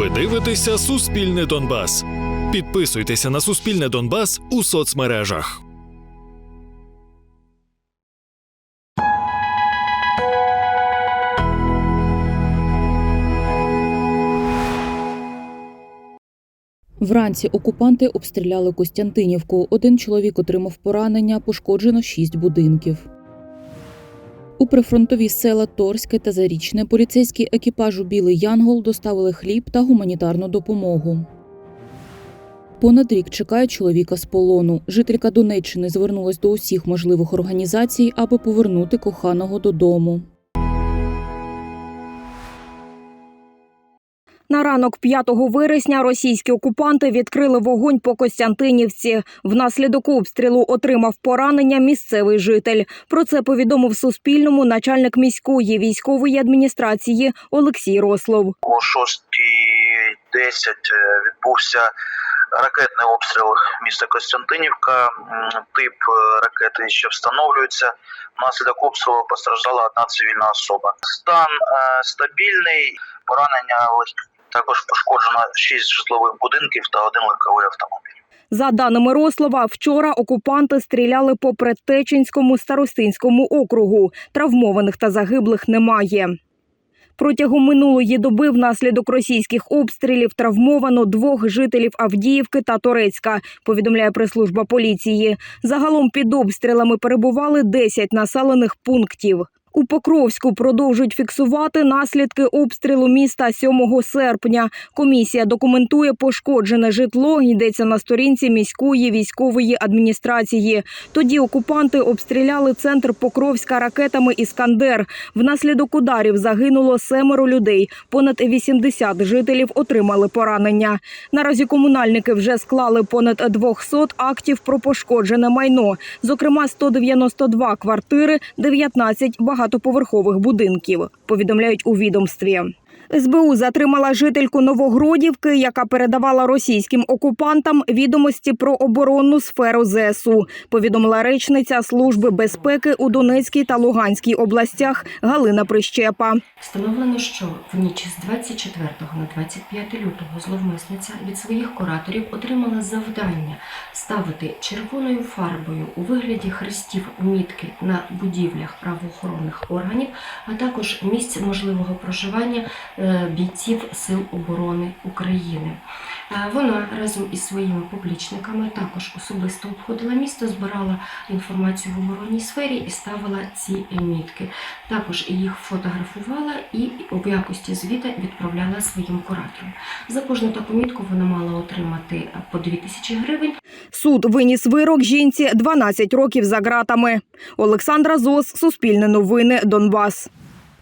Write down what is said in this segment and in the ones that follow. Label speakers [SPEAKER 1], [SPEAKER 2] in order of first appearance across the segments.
[SPEAKER 1] Ви дивитеся Суспільне Донбас. Підписуйтеся на Суспільне Донбас у соцмережах.
[SPEAKER 2] Вранці окупанти обстріляли Костянтинівку. Один чоловік отримав поранення, пошкоджено шість будинків. У прифронтові села Торське та Зарічне поліцейські екіпажу Білий Янгол доставили хліб та гуманітарну допомогу. Понад рік чекає чоловіка з полону. Жителька Донеччини звернулась до усіх можливих організацій, аби повернути коханого додому.
[SPEAKER 3] На ранок 5 вересня російські окупанти відкрили вогонь по Костянтинівці. Внаслідок обстрілу отримав поранення місцевий житель. Про це повідомив Суспільному начальник міської військової адміністрації Олексій Рослов.
[SPEAKER 4] о 6.10 відбувся ракетний обстріл міста Костянтинівка. Тип е, ракети ще встановлюється. Внаслідок обстрілу постраждала одна цивільна особа. Стан е, стабільний, поранення легкі. Також пошкоджено 6 житлових будинків та один легковий автомобіль.
[SPEAKER 3] За даними Рослова, вчора окупанти стріляли по Предтеченському старостинському округу. Травмованих та загиблих немає. Протягом минулої доби внаслідок російських обстрілів травмовано двох жителів Авдіївки та Торецька, повідомляє прес-служба поліції. Загалом під обстрілами перебували 10 населених пунктів. У Покровську продовжують фіксувати наслідки обстрілу міста 7 серпня. Комісія документує пошкоджене житло. Йдеться на сторінці міської військової адміністрації. Тоді окупанти обстріляли центр Покровська ракетами Іскандер. Внаслідок ударів загинуло семеро людей. Понад 80 жителів отримали поранення. Наразі комунальники вже склали понад 200 актів про пошкоджене майно, зокрема 192 квартири, 19 багатоповерхових будинків. Повідомляють у відомстві. СБУ затримала жительку Новогродівки, яка передавала російським окупантам відомості про оборонну сферу ЗСУ. Повідомила речниця Служби безпеки у Донецькій та Луганській областях Галина Прищепа.
[SPEAKER 5] Встановлено, що в ніч з 24 на 25 лютого зловмисниця від своїх кураторів отримала завдання ставити червоною фарбою у вигляді хрестів мітки на будівлях правоохоронних органів, а також місць можливого проживання бійців Сил оборони України. Е, Вона разом із своїми поплічниками також особисто обходила місто, збирала інформацію в оборонній сфері і ставила ці мітки. Також їх фотографувала і у якості звіта відправляла своїм кураторам. За кожну таку мітку вона мала отримати по 2000 гривень.
[SPEAKER 3] Суд виніс вирок жінці 12 років за ґратами. Олександра Зос, Суспільне новини, Донбас.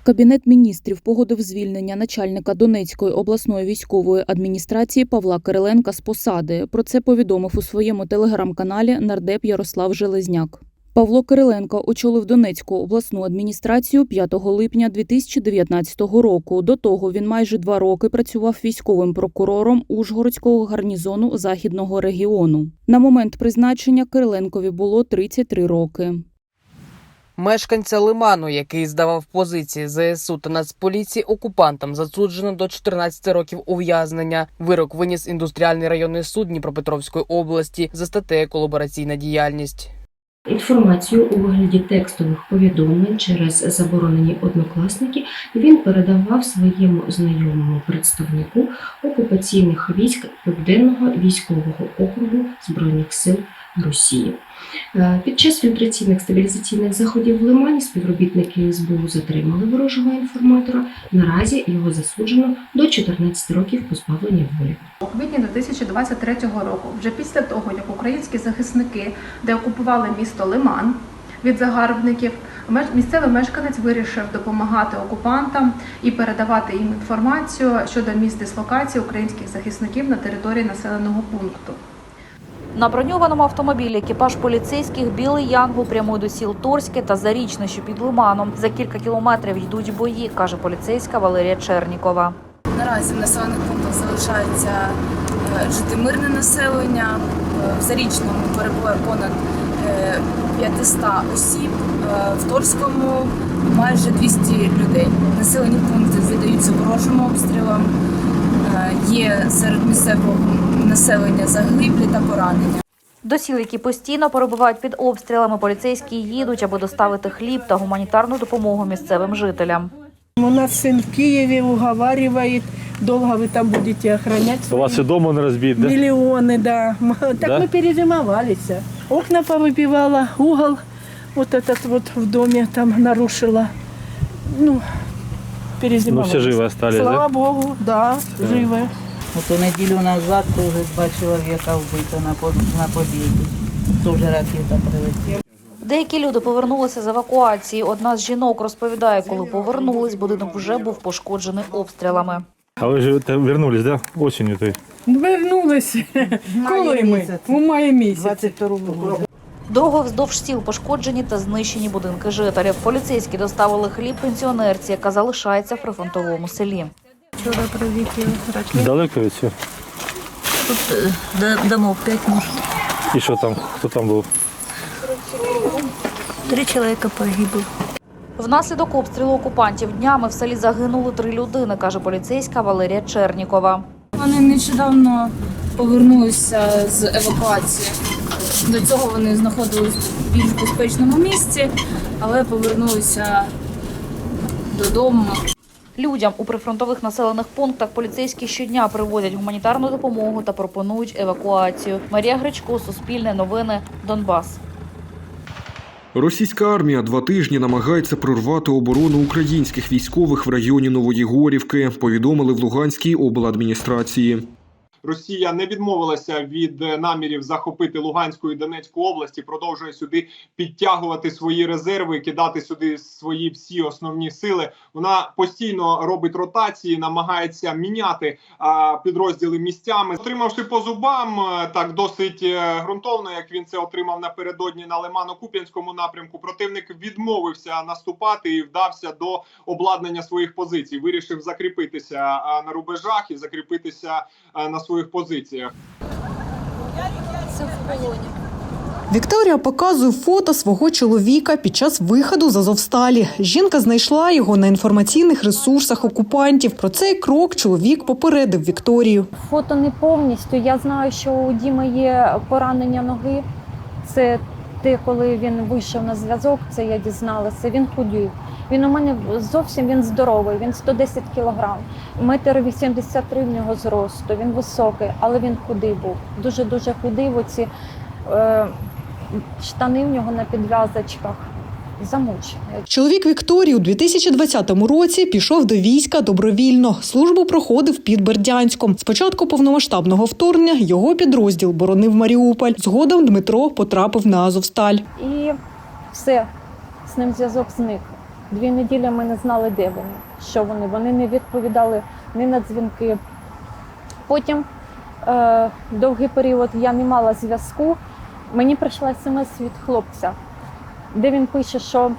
[SPEAKER 2] Кабінет міністрів погодив звільнення начальника Донецької обласної військової адміністрації Павла Кириленка з посади. Про це повідомив у своєму телеграм-каналі нардеп Ярослав Железняк. Павло Кириленко очолив Донецьку обласну адміністрацію 5 липня 2019 року. До того він майже два роки працював військовим прокурором Ужгородського гарнізону західного регіону. На момент призначення Кириленкові було 33 роки.
[SPEAKER 6] Мешканця Лиману, який здавав позиції ЗСУ та Нацполіції окупантам, засуджено до 14 років ув'язнення. Вирок виніс індустріальний районний суд Дніпропетровської області за статтею колабораційна діяльність.
[SPEAKER 5] Інформацію у вигляді текстових повідомлень через заборонені однокласники він передавав своєму знайомому представнику окупаційних військ Південного військового округу Збройних сил Росії. Е, Під час фільтраційних стабілізаційних заходів в Лимані співробітники СБУ затримали ворожого інформатора. Наразі його засуджено до 14 років позбавлення волі.
[SPEAKER 7] У квітні 2023 року, вже після того, як українські захисники деокупували місто Лиман від загарбників, місцевий мешканець вирішив допомагати окупантам і передавати їм інформацію щодо місць дислокації українських захисників на території населеного пункту.
[SPEAKER 8] На броньованому автомобілі екіпаж поліцейських Білий Янгол прямує до сіл Торське та Зарічне, що під Лиманом. За кілька кілометрів йдуть бої, каже поліцейська Валерія Чернікова.
[SPEAKER 9] Наразі в населених пунктах залишається е, жити мирне населення. Е, В Зарічному перебуває понад е, 500 осіб, е, в Торському майже 200 людей. Населені пункти задаються ворожим обстрілам. Є серед місцевого населення загиблі та поранення.
[SPEAKER 8] До сіл, які постійно перебувають під обстрілами, поліцейські їдуть, аби доставити хліб та гуманітарну допомогу місцевим жителям.
[SPEAKER 10] У нас сын в Киеве уговаривает, долго вы там будете охранять
[SPEAKER 11] У вас
[SPEAKER 10] свои
[SPEAKER 11] і дома не розбить, да?
[SPEAKER 10] миллионы, да. М, Так
[SPEAKER 11] Да?
[SPEAKER 10] мы перезимовались. Окна повыбивала, угол вот этот вот в доме там нарушила. Ну,
[SPEAKER 11] Ну,
[SPEAKER 10] перезимовались.
[SPEAKER 11] всі живі остались,
[SPEAKER 10] Слава
[SPEAKER 11] да?
[SPEAKER 10] Богу, да, живы.
[SPEAKER 12] Ото неділю назад теж два чоловіка вбито на, по- на Побєді. Теж ракета прилетіла.
[SPEAKER 8] Деякі люди повернулися з евакуації. Одна з жінок розповідає, коли повернулись, будинок вже був пошкоджений обстрілами.
[SPEAKER 11] А ви ж вернулись, да? Осінню той.
[SPEAKER 10] Вернулись. Коли ми? У маї місяці.
[SPEAKER 12] 22 року.
[SPEAKER 8] Дорога вздовж сіл пошкоджені та знищені будинки жителів. Поліцейські доставили хліб пенсіонерці, яка залишається в прифронтовому селі.
[SPEAKER 10] Вчора прилетіли ракети.
[SPEAKER 11] Далеко від цього?
[SPEAKER 12] Тут Домов 5 муж.
[SPEAKER 11] І що там? Хто там був?
[SPEAKER 12] Три чоловіка погибли.
[SPEAKER 8] Внаслідок обстрілу окупантів днями в селі загинули три людини, каже поліцейська Валерія Чернікова.
[SPEAKER 9] Вони нещодавно повернулися з евакуації. До цього вони знаходились в більш безпечному місці, але повернулися додому.
[SPEAKER 8] Людям у прифронтових населених пунктах поліцейські щодня привозять гуманітарну допомогу та пропонують евакуацію. Марія Гречко, Суспільне новини, Донбас.
[SPEAKER 13] Російська армія два тижні намагається прорвати оборону українських військових в районі Нової Горівки, повідомили в Луганській обладміністрації.
[SPEAKER 14] Росія не відмовилася від е, намірів захопити Луганську і Донецьку області, продовжує сюди підтягувати свої резерви, кидати сюди свої всі основні сили. Вона постійно робить ротації, намагається міняти а, підрозділи місцями, отримавши по зубам е, так досить е, ґрунтовно, як він це отримав напередодні на Лимано-Куп'янському напрямку. Противник відмовився наступати і вдався до обладнання своїх позицій. Вирішив закріпитися на рубежах і закріпитися на своїх позиціях.
[SPEAKER 15] Вікторія показує фото свого чоловіка під час виходу з Азовсталі. Жінка знайшла його на інформаційних ресурсах окупантів. Про цей крок чоловік попередив Вікторію.
[SPEAKER 16] Фото не повністю. Я знаю, що у Діми є поранення ноги. Це те, коли він вийшов на зв'язок, це я дізналася. Він худів. Він у мене зовсім він здоровий, він 110 кілограм. Метр 83 в нього зросту. Він високий, але він худий був. Дуже дуже худий. Оці е, штани в нього на підв'язочках. Замучений.
[SPEAKER 15] Чоловік Вікторії у 2020 році пішов до війська добровільно. Службу проходив під Бердянськом. Спочатку повномасштабного вторгнення його підрозділ боронив Маріуполь. Згодом Дмитро потрапив на Азовсталь.
[SPEAKER 16] І все, з ним зв'язок зник. Дві неділі ми не знали, де вони, що вони. Вони не відповідали ні на дзвінки. Потім е, довгий період я не мала зв'язку. Мені прийшла смс від хлопця, де він пише, що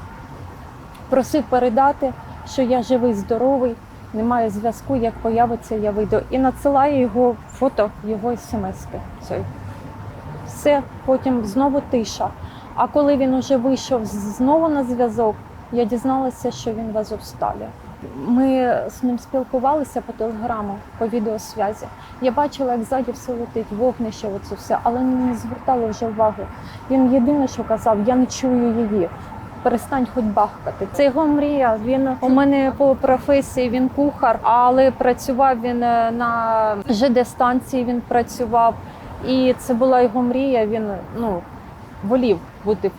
[SPEAKER 16] просив передати, що я живий, здоровий, немає зв'язку, як появиться, я вийду. І надсилає його фото, його цієї. Все, потім знову тиша. А коли він уже вийшов знову на зв'язок, я дізналася, що він в Азовсталі. Ми з ним спілкувалися по телеграму, по відеосвязі. Я бачила, як ззаді все летить, вогнище, оце все, але не звертала вже уваги. Він єдине, що казав, я не чую її. Перестань хоч бахкати. Це його мрія. Він у мене по професії він кухар, але працював він е, на ЖД станції. Він працював, і це була його мрія. Він ну волів бути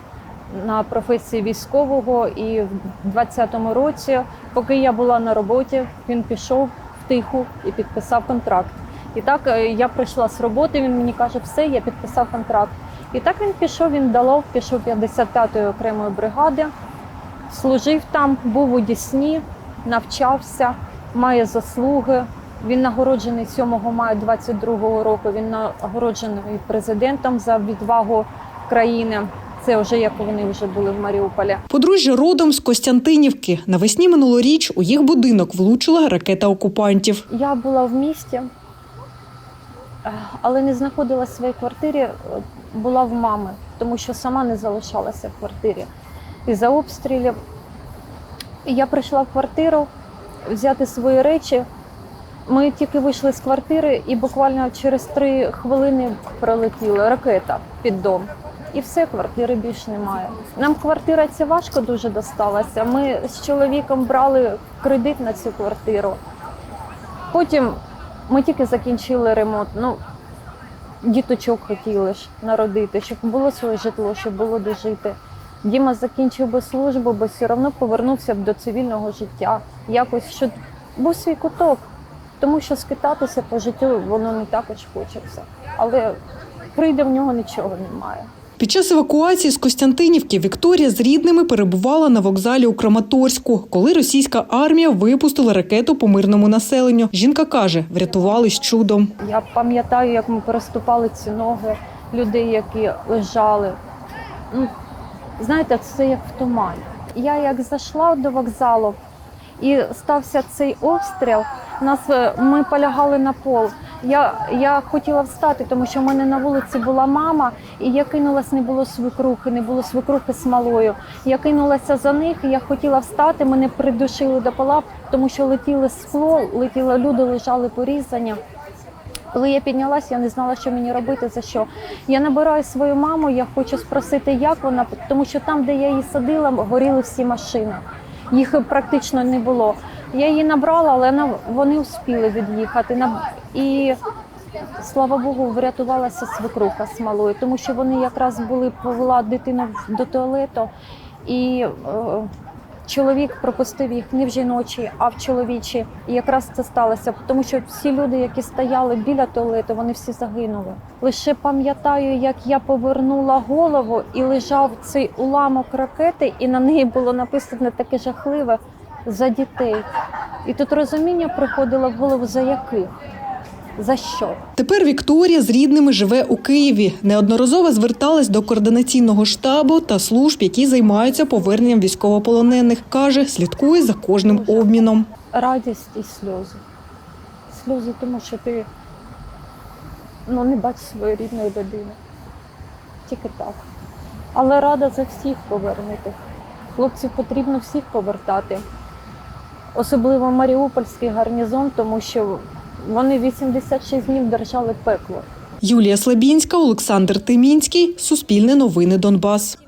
[SPEAKER 16] на професії військового. І в 20-му році, поки я була на роботі, він пішов в тиху і підписав контракт. І так е, я прийшла з роботи. Він мені каже, все, я підписав контракт. І так він пішов, він далов, пішов 55-ї окремої бригади, служив там, був у Дісні, навчався, має заслуги. Він нагороджений 7 мая 22-го року. Він нагороджений президентом за відвагу країни. Це вже як вони вже були в Маріуполі.
[SPEAKER 15] Подружжя родом з Костянтинівки. Навесні минулоріч у їх будинок влучила ракета окупантів.
[SPEAKER 16] Я була в місті, е, але не знаходилася в своїй квартирі, е, була в мами, тому що сама не залишалася в квартирі із-за обстрілів. Я прийшла в квартиру взяти свої речі, Ми тільки вийшли з квартири, і буквально через три хвилини пролетіла ракета під дом. І все, квартири більше немає. Нам квартира ця важко дуже досталася. Ми з чоловіком брали кредит на цю квартиру. Потім ми тільки закінчили ремонт. Ну, діточок хотіли ж народити, щоб було своє житло, щоб було де жити. Діма закінчив би службу, бо все одно повернувся б до цивільного життя. Якось щоб був свій куток. Тому що скитатися по життю воно не також хочеться. Але прийде в нього нічого немає.
[SPEAKER 15] Під час евакуації з Костянтинівки Вікторія з рідними перебувала на вокзалі у Краматорську, коли російська армія випустила ракету по мирному населенню. Жінка каже, врятувались чудом.
[SPEAKER 16] Я пам'ятаю, як ми переступали ці ноги людей, які лежали. Ну, знаєте, це як в тумані. Я як зайшла до вокзалу і стався цей обстріл, нас е, ми полягали на пол. Я, я хотіла встати, тому що в мене на вулиці була мама, і я кинулась, не було свекрухи, не було свекрухи з малою. Я кинулася за них, я хотіла встати, мене придушили до пола, тому що летіло скло, летіло, люди лежали порізані. Коли я піднялася, я не знала, що мені робити, за що. Я набираю свою маму, я хочу спросити, як вона, тому що там, де я її садила, горіли всі машини. Їх практично не було. Я її набрала, але вони успіли від'їхати. І слава Богу, врятувалася свекруха з малою, тому що вони якраз були повела дитину до туалету, і е, чоловік пропустив їх не в жіночі, а в чоловічі. І якраз це сталося, тому що всі люди, які стояли біля туалету, вони всі загинули. Лише пам'ятаю, як я повернула голову і лежав цей уламок ракети, і на неї було написано таке жахливе за дітей. І тут розуміння приходило в голову за яких, за що.
[SPEAKER 15] Тепер Вікторія з рідними живе у Києві. Неодноразово зверталась до координаційного штабу та служб, які займаються поверненням військовополонених. Каже, слідкує за кожним обміном.
[SPEAKER 16] радість і сльози. Сльози, тому що ти ну, не бачиш своєї рідної людини. Тільки так. Але рада за всіх повернути. Хлопців потрібно всіх повертати. Особливо Маріупольський гарнізон, тому що вони 86 днів держали пекло.
[SPEAKER 15] Юлія Слабінська, Олександр Тимінський. Суспільне новини Донбас.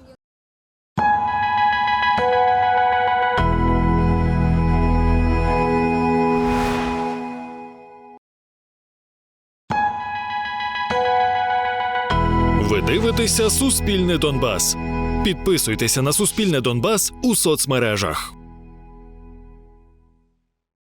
[SPEAKER 1] Ви дивитеся Суспільне Донбас. Підписуйтеся на Суспільне Донбас у соцмережах.